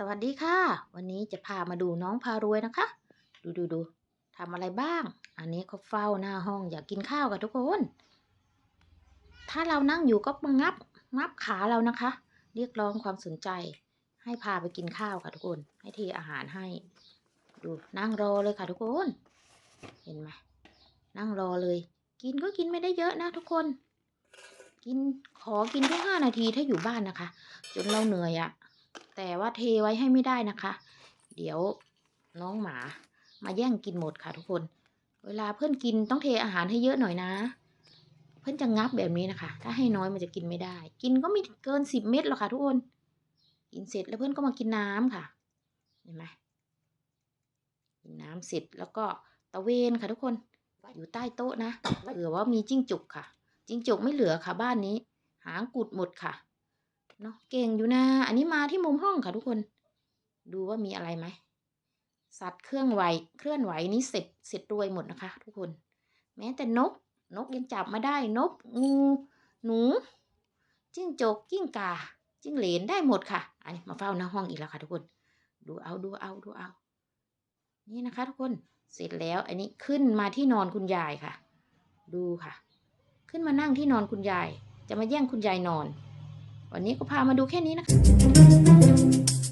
สวัสดีค่ะ วันนี้จะพามาดูน้องพารวยนะคะ ดูดูดูทำอะไรบ้าง อันนี้เขาเฝ้าหน้าห้องอยากกินข้าวกับทุกคน ถ้าเรานั่งอยู่ก็มางับงับขาเรานะคะ เรียกร้องความสนใจ ให้พาไปกินข้าวค่ะทุกคน ให้เทอาหารให้ ดูนั่งรอเลยค่ะทุกคน เห็นไหมนั่งรอเลย กินก็กินไม่ได้เยอะนะทุกคน กินขอกินแค่ห้านาทีถ้าอยู่บ้านนะคะ จนเราเหนื่อยอะ แต่ว่าเทไว้ให้ไม่ได้นะคะ เดี๋ยวน้องหมามาแย่งกินหมดค่ะทุกคน เวลาเพื่อนกินต้องเทอาหารให้เยอะหน่อยนะ เพื่อนจะงับแบบนี้นะคะ ถ้าให้น้อยมันจะกินไม่ได้ กินก็ไม่เกินสิบเม็ดหรอกค่ะทุกคน กินเสร็จแล้วเพื่อนก็มากินน้ำค่ะ เห็นไหมกินน้ำเสร็จแล้วก็ตะเวนค่ะทุกคน อยู่ใต้โต๊ะนะเผื่อว่ามีจิ้งจุกค่ะ จิ้งจุกไม่เหลือค่ะบ้านนี้ หางกุดหมดค่ะ เนาะเก่งอยู่นะ อันนี้มาที่มุมห้องค่ะทุกคน ดูว่ามีอะไรไหมสัตว์เครื่องไหวเคลื่อนไหวนี้เสร็จเสร็จรวยหมดนะคะ ทุกคน แม้แต่นก นกยังจับมาได้นกงูหนู จิ้งจกจิ้งกา จิ้งเหลนได้หมดค่ะ อันนี้มาเฝ้าหน้าห้องอีกแล้วค่ะ ทุกคน ดูเอาดูเอาดูเอา นี่นะคะ ทุกคนเสร็จแล้ว อันนี้ขึ้นมาที่นอนคุณยายค่ะ ดูค่ะ ขึ้นมานั่งที่นอนคุณยาย จะมาแย่งคุณยายนอน วันนี้ก็พามาดูแค่นี้นะคะ